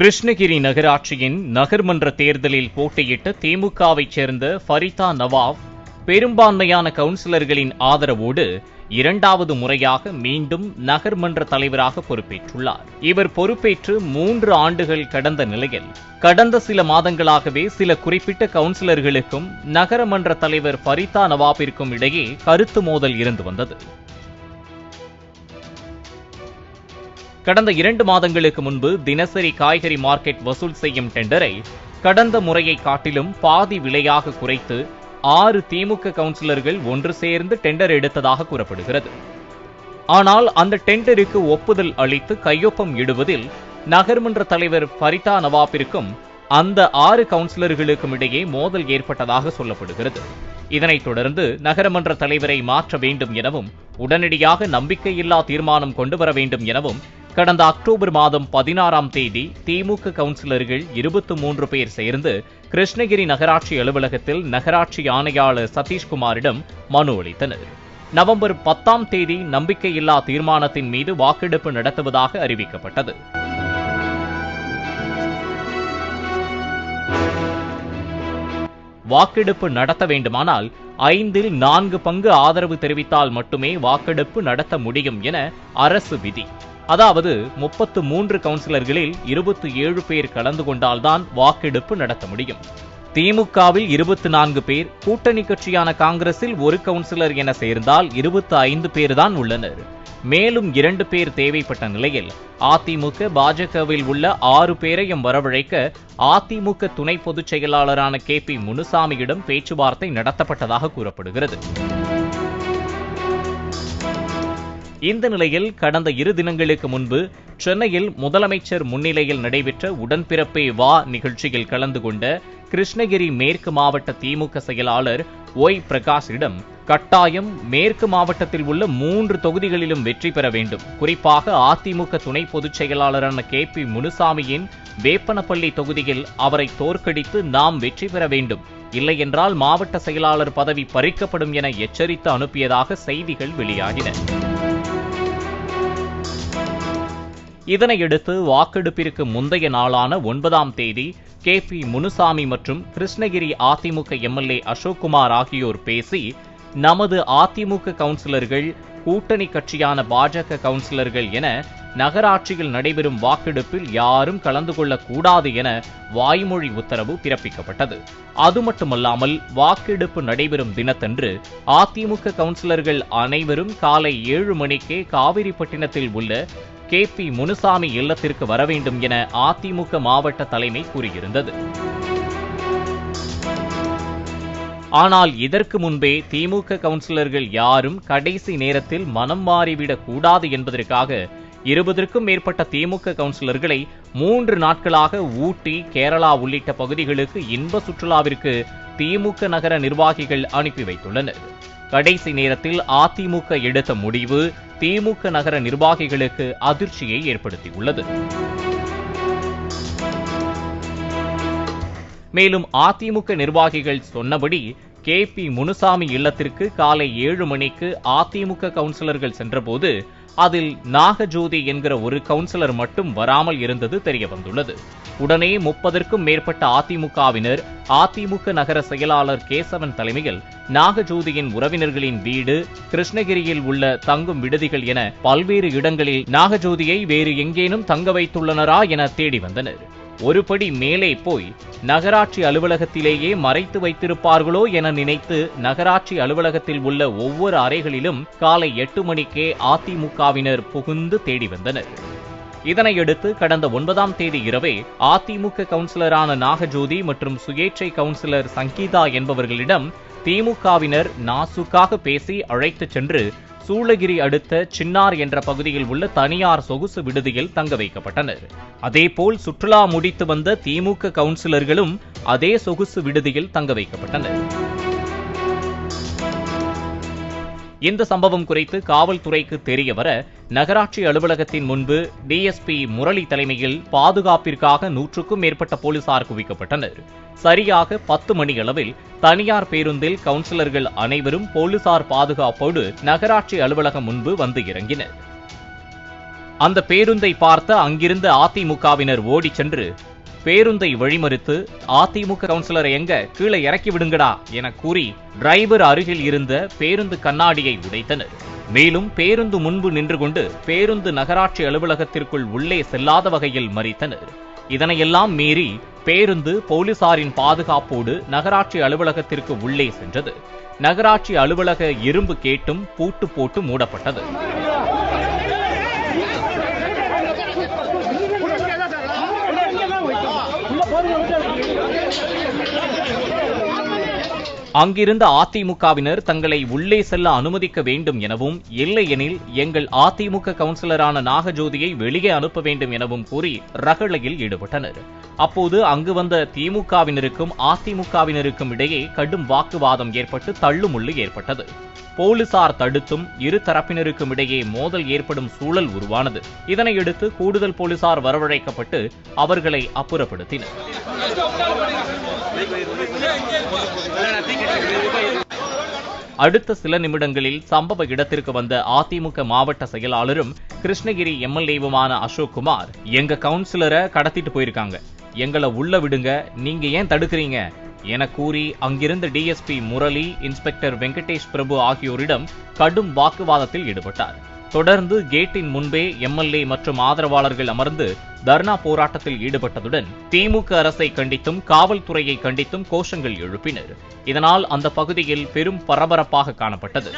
கிருஷ்ணகிரி நகராட்சியின் நகர்மன்ற தேர்தலில் போட்டியிட்ட திமுகவைச் சேர்ந்த ஃபரிதா நவாப் பெரும்பான்மையான கவுன்சிலர்களின் ஆதரவோடு இரண்டாவது முறையாக மீண்டும் நகர்மன்ற தலைவராக பொறுப்பேற்றுள்ளார். இவர் பொறுப்பேற்று மூன்று ஆண்டுகள் கடந்த நிலையில் கடந்த சில மாதங்களாகவே சில குறிப்பிட்ட கவுன்சிலர்களுக்கும் நகரமன்ற தலைவர் ஃபரிதா நவாபிற்கும் இடையே கருத்து மோதல் இருந்து வந்தது. கடந்த இரண்டு மாதங்களுக்கு முன்பு தினசரி காய்கறி மார்க்கெட் வசூல் செய்யும் டெண்டரை கடந்த முறையை காட்டிலும் பாதி விலையாக குறைத்து ஆறு திமுக கவுன்சிலர்கள் ஒன்று சேர்ந்து டெண்டர் எடுத்ததாக கூறப்படுகிறது. ஆனால் அந்த டெண்டருக்கு ஒப்புதல் அளித்து கையொப்பம் இடுவதில் நகர்மன்ற தலைவர் ஃபரிதா நவாப்பிற்கும் அந்த ஆறு கவுன்சிலர்களுக்கும் இடையே மோதல் ஏற்பட்டதாக சொல்லப்படுகிறது. இதனைத் தொடர்ந்து நகரமன்ற தலைவரை மாற்ற வேண்டும் எனவும் உடனடியாக நம்பிக்கையில்லா தீர்மானம் கொண்டு வர வேண்டும் எனவும் கடந்த அக்டோபர் மாதம் பதினாறாம் தேதி திமுக கவுன்சிலர்கள் இருபத்தி மூன்று பேர் சேர்ந்து கிருஷ்ணகிரி நகராட்சி அலுவலகத்தில் நகராட்சி ஆணையாளர் சதீஷ்குமாரிடம் மனு அளித்தனர். நவம்பர் பத்தாம் தேதி நம்பிக்கையில்லா தீர்மானத்தின் மீது வாக்கெடுப்பு நடத்துவதாக அறிவிக்கப்பட்டது. வாக்கெடுப்பு நடத்த வேண்டுமானால் ஐந்தில் நான்கு பங்கு ஆதரவு தெரிவித்தால் மட்டுமே வாக்கெடுப்பு நடத்த முடியும் என அரசு விதி. அதாவது முப்பத்து மூன்று கவுன்சிலர்களில் இருபத்தி ஏழு பேர் கலந்து கொண்டால்தான் வாக்கெடுப்பு நடத்த முடியும். திமுகவில் இருபத்தி நான்கு பேர் கூட்டணி கட்சியான காங்கிரஸில் ஒரு கவுன்சிலர் என சேர்ந்தால் இருபத்தி ஐந்து பேர்தான் உள்ளனர். மேலும் இரண்டு பேர் தேவைப்பட்ட நிலையில் அதிமுக பாஜகவில் உள்ள ஆறு பேரையும் வரவழைக்க அதிமுக துணை பொதுச் செயலாளரான கே பி முனுசாமியிடம் பேச்சுவார்த்தை நடத்தப்பட்டதாக கூறப்படுகிறது. இந்த நிலையில் கடந்த இரு தினங்களுக்கு முன்பு சென்னையில் முதலமைச்சர் முன்னிலையில் நடைபெற்ற உடன்பிறப்பே வா நிகழ்ச்சியில் கலந்து கொண்ட கிருஷ்ணகிரி மேற்கு மாவட்ட திமுக செயலாளர் ஒய் பிரகாஷிடம் கட்டாயம் மேற்கு மாவட்டத்தில் உள்ள மூன்று தொகுதிகளிலும் வெற்றி பெற வேண்டும். குறிப்பாக அதிமுக துணை பொதுச் செயலாளரான கே பி முனுசாமியின் வேப்பனப்பள்ளி தொகுதியில் அவரை தோற்கடித்து நாம் வெற்றி பெற வேண்டும். இல்லையென்றால் மாவட்ட செயலாளர் பதவி பறிக்கப்படும் என எச்சரித்து அனுப்பியதாக செய்திகள் வெளியாகின. இதனையடுத்து வாக்கெடுப்பிற்கு முந்தைய நாளான ஒன்பதாம் தேதி கே பி முனுசாமி மற்றும் கிருஷ்ணகிரி அதிமுக எம்எல்ஏ அசோக்குமார் ஆகியோர் பேசி நமது அதிமுக கவுன்சிலர்கள் கூட்டணி கட்சியான பாஜக கவுன்சிலர்கள் என நகராட்சியில் நடைபெறும் வாக்கெடுப்பில் யாரும் கலந்து கொள்ளக்கூடாது என வாய்மொழி உத்தரவு பிறப்பிக்கப்பட்டது. அது மட்டுமல்லாமல் வாக்கெடுப்பு நடைபெறும் தினத்தன்று அதிமுக கவுன்சிலர்கள் அனைவரும் காலை ஏழு மணிக்கே காவிரிப்பட்டினத்தில் உள்ள கே பி முனுசாமி இல்லத்திற்கு வர வேண்டும் என அதிமுக மாவட்ட தலைமை கூறியிருந்தது. ஆனால் இதற்கு முன்பே திமுக கவுன்சிலர்கள் யாரும் கடைசி நேரத்தில் மனம் மாறிவிடக் கூடாது என்பதற்காக இருபதற்கும் மேற்பட்ட திமுக கவுன்சிலர்களை மூன்று நாட்களாக ஊட்டி கேரளா உள்ளிட்ட பகுதிகளுக்கு இன்ப சுற்றுலாவிற்கு திமுக நகர நிர்வாகிகள் அனுப்பி வைத்துள்ளனர். கடைசி நேரத்தில் அதிமுக எடுத்த முடிவு திமுக நகர நிர்வாகிகளுக்கு அதிர்ச்சியை ஏற்படுத்தியுள்ளது. மேலும் அதிமுக நிர்வாகிகள் சொன்னபடி கே பி முனுசாமி இல்லத்திற்கு காலை ஏழு மணிக்கு அதிமுக கவுன்சிலர்கள் சென்றபோது அதில் நாகஜோதி என்கிற ஒரு கவுன்சிலர் மட்டும் வராமல் இருந்தது தெரிய வந்துள்ளது. உடனே முப்பதற்கும் மேற்பட்ட அதிமுகவினர் அதிமுக நகர செயலாளர் கேசவன் தலைமையில் நாகஜோதியின் உறவினர்களின் வீடு கிருஷ்ணகிரியில் உள்ள தங்கும் விடுதிகள் என பல்வேறு இடங்களில் நாகஜோதியை வேறு எங்கேனும் தங்க வைத்துள்ளனரா என தேடி வந்தனர். ஒருபடி மேலே போய் நகராட்சி அலுவலகத்திலேயே மறைத்து வைத்திருப்பார்களோ என நினைத்து நகராட்சி அலுவலகத்தில் உள்ள ஒவ்வொரு அறைகளிலும் காலை எட்டு மணிக்கே அதிமுகவினர் புகுந்து தேடி வந்தனர். இதனையடுத்து கடந்த ஒன்பதாம் தேதி இரவே அதிமுக கவுன்சிலரான நாகஜோதி மற்றும் சுயேட்சை கவுன்சிலர் சங்கீதா என்பவர்களிடம் திமுகவினர் நாசுக்காக பேசி அழைத்துச் சென்று சூளகிரி அடுத்த சின்னார் என்ற பகுதியில் உள்ள தனியார் சொகுசு விடுதியில் தங்க வைக்கப்பட்டனர். அதேபோல் சுற்றுலா முடித்து வந்த திமுக கவுன்சிலர்களும் அதே சொகுசு விடுதியில் தங்க வைக்கப்பட்டனர். இந்த சம்பவம் குறித்து காவல்துறைக்கு தெரிய வர நகராட்சி அலுவலகத்தின் முன்பு டிஎஸ்பி முரளி தலைமையில் பாதுகாப்பிற்காக நூற்றுக்கும் மேற்பட்ட போலீசார் குவிக்கப்பட்டனர். சரியாக பத்து மணியளவில் தனியார் பேருந்தில் கவுன்சிலர்கள் அனைவரும் போலீசார் பாதுகாப்போடு நகராட்சி அலுவலகம் முன்பு வந்து இறங்கினர். அந்த பேருந்தை பார்த்த அங்கிருந்த அதிமுகவினர் ஓடிச் சென்று பேருந்தை வழிமறித்து அதிமுக கவுன்சிலரை எங்க கீழே இறக்கி விடுங்கடா என கூறி டிரைவர் அருகில் இருந்த பேருந்து கண்ணாடியை உடைத்தனர். மேலும் பேருந்து முன்பு நின்று கொண்டு பேருந்து நகராட்சி அலுவலகத்திற்குள் உள்ளே செல்லாத வகையில் மறித்தனர். இதனையெல்லாம் மீறி பேருந்து போலீசாரின் பாதுகாப்போடு நகராட்சி அலுவலகத்திற்கு உள்ளே சென்றது. நகராட்சி அலுவலக இரும்பு கேட்டும் பூட்டு போட்டு மூடப்பட்டது. அங்கிருந்த அதிமுகவினர் தங்களை உள்ளே செல்ல அனுமதிக்க வேண்டும் எனவும் இல்லையெனில் எங்கள் அதிமுக கவுன்சிலரான நாகஜோதியை வெளியே அனுப்ப வேண்டும் எனவும் கூறி ரகளையில் ஈடுபட்டனர். அப்போது அங்கு வந்த திமுகவினருக்கும் அதிமுகவினருக்கும் இடையே கடும் வாக்குவாதம் ஏற்பட்டு தள்ளுமுள்ளு ஏற்பட்டது. போலீசார் தடுத்தும் இரு தரப்பினருக்கும் இடையே மோதல் ஏற்படும் சூழல் உருவானது. இதனையடுத்து கூடுதல் போலீசார் வரவழைக்கப்பட்டு அவர்களை அப்புறப்படுத்தினர். அடுத்த சில நிமிடங்களில் சம்பவ இடத்திற்கு வந்த அதிமுக மாவட்ட செயலாளரும் கிருஷ்ணகிரி எம்எல்ஏவுமான அசோக் குமார் எங்க கவுன்சிலரை கடத்திட்டு போயிருக்காங்க. எங்களை உள்ள விடுங்க நீங்க ஏன் தடுக்கிறீங்க? என கூறி அங்கிருந்த டிஎஸ்பி முரளி இன்ஸ்பெக்டர் வெங்கடேஷ் பிரபு ஆகியோரிடம் கடும் வாக்குவாதத்தில் ஈடுபட்டார். தொடர்ந்து கேட்டின் முன்பே எம்எல்ஏ மற்றும் ஆதரவாளர்கள் அமர்ந்து தர்ணா போராட்டத்தில் ஈடுபட்டதுடன் திமுக அரசை கண்டித்தும் காவல்துறையை கண்டித்தும் கோஷங்கள் எழுப்பினர். இதனால் அந்த பகுதியில் பெரும் பரபரப்பாக காணப்பட்டது.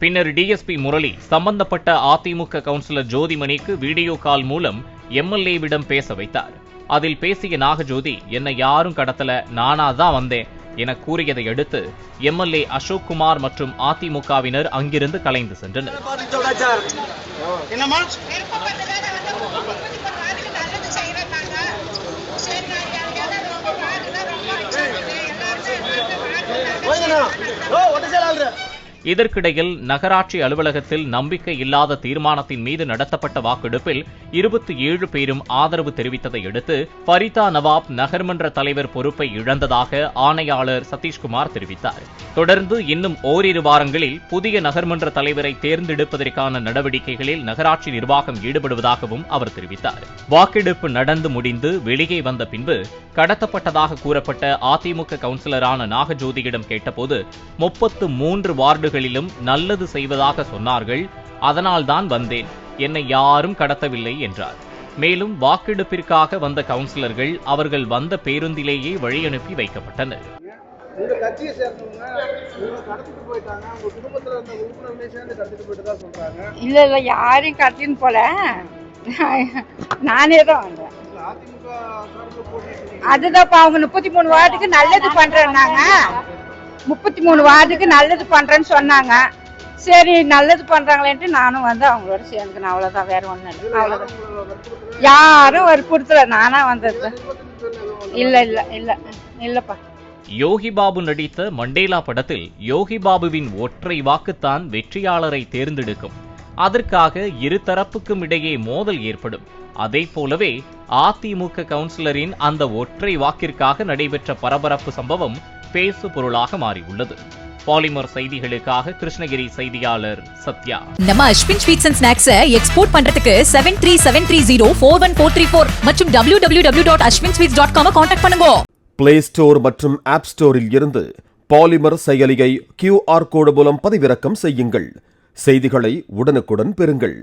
பின்னர் டிஎஸ்பி முரளி சம்பந்தப்பட்ட அதிமுக கவுன்சிலர் ஜோதிமணிக்கு வீடியோ கால் மூலம் எம்எல்ஏவிடம் பேச வைத்தார். அதில் பேசிய நாகஜோதி என்னை யாரும் கடத்தல நானா தான் வந்தேன் என கூறியதை அடுத்து எம்எல்ஏ அசோக் குமார் மற்றும் அதிமுகவினர் அங்கிருந்து கலைந்து சென்றனர் என்னம்மா விருப்பப்பட்டதால வந்து முப்பத்தி மூணு வாரத்துக்கு நல்லது செய்யறோம் நாங்க சரி நான் யாருக்காவது ரொம்ப பாருங்க ரொம்ப வச்சாங்க எல்லாருமே இதற்கிடையில் நகராட்சி அலுவலகத்தில் நம்பிக்கை இல்லாத தீர்மானத்தின் மீது நடத்தப்பட்ட வாக்கெடுப்பில் இருபத்தி ஏழு பேரும் ஆதரவு தெரிவித்ததை அடுத்து ஃபரிதா நவாப் நகர்மன்ற தலைவர் பொறுப்பை இழந்ததாக ஆணையாளர் சதீஷ்குமார் தெரிவித்தார். தொடர்ந்து இன்னும் ஓரிரு வாரங்களில் புதிய நகர்மன்ற தலைவரை தேர்ந்தெடுப்பதற்கான நடவடிக்கைகளில் நகராட்சி நிர்வாகம் ஈடுபடுவதாகவும் அவர் தெரிவித்தார். வாக்கெடுப்பு நடந்து முடிந்து வெளியே வந்த பின்பு கடத்தப்பட்டதாக கூறப்பட்ட அதிமுக கவுன்சிலரான நாகஜோதியிடம் கேட்டபோது முப்பத்து மூன்று வார்டுகள் வார்டுகளிலும் நல்லது செய்வதாக சொன்னார்கள் அதனால்தான் வந்தேன். என்னை யாரும் கடத்தவில்லை என்றார். மேலும் வாக்கெடுப்பிற்காக வந்த கவுன்சிலர்கள் அவர்கள் வந்த பேருந்திலேயே வழியனுப்பி வைக்கப்பட்டனர். இல்ல இல்ல யாரையும் கடத்தின்னு போல. நானே தான் வந்தேன். அவங்க முப்பத்தி மூணு வார்டுக்கு நல்லது பண்றேன்னாங்க. முப்பத்தி மூணு வார்டுக்கு நல்லது பண்றேன்னு சொன்னாங்க. சரி நல்லது பண்றாங்களேன்ட்டு நானும் வந்து அவங்களோட சேர்ந்துக்கணும் அவ்வளவுதான். வேற ஒண்ணும் இல்லை. அவ்வளவுதான். உங்களை வற்புறுத்தல யாரும் வற்புறுத்தல. நானா வந்தது. இல்ல இல்ல இல்ல. இல்லப்பா. யோகி பாபு நடித்த மண்டேலா படத்தில் யோகி பாபுவின் ஒற்றை வாக்குத்தான் வெற்றியாளரை தேர்ந்தெடுக்கும். அதற்காக இரு தரப்புக்கும் இடையே மோதல் ஏற்படும். அதே போலவே அதிமுக கவுன்சிலரின் அந்த ஒற்றை வாக்கிற்காக நடைபெற்ற பரபரப்பு சம்பவம் பேசு பொருளாக மாறியுள்ளது. பாலிமர் செய்திகளுக்காக கிருஷ்ணகிரி செய்தியாளர் சத்யா. நம்ம அஸ்வின் ஸ்வீட்ஸ் அண்ட் ஸ்நாக்ஸை எக்ஸ்போர்ட் பண்றதுக்கு seven three seven three zero four one four three four மற்றும் W W W dot Aswin sweets dot com contact பண்ணுங்க. பிளே ஸ்டோர் மற்றும் ஆப் ஸ்டோரில் இருந்து பாலிமர் செயலியை கியூஆர் கோடு மூலம் பதிவிறக்கம் செய்யுங்கள். செய்திகளை உடனுக்குடன் பெறுங்கள்.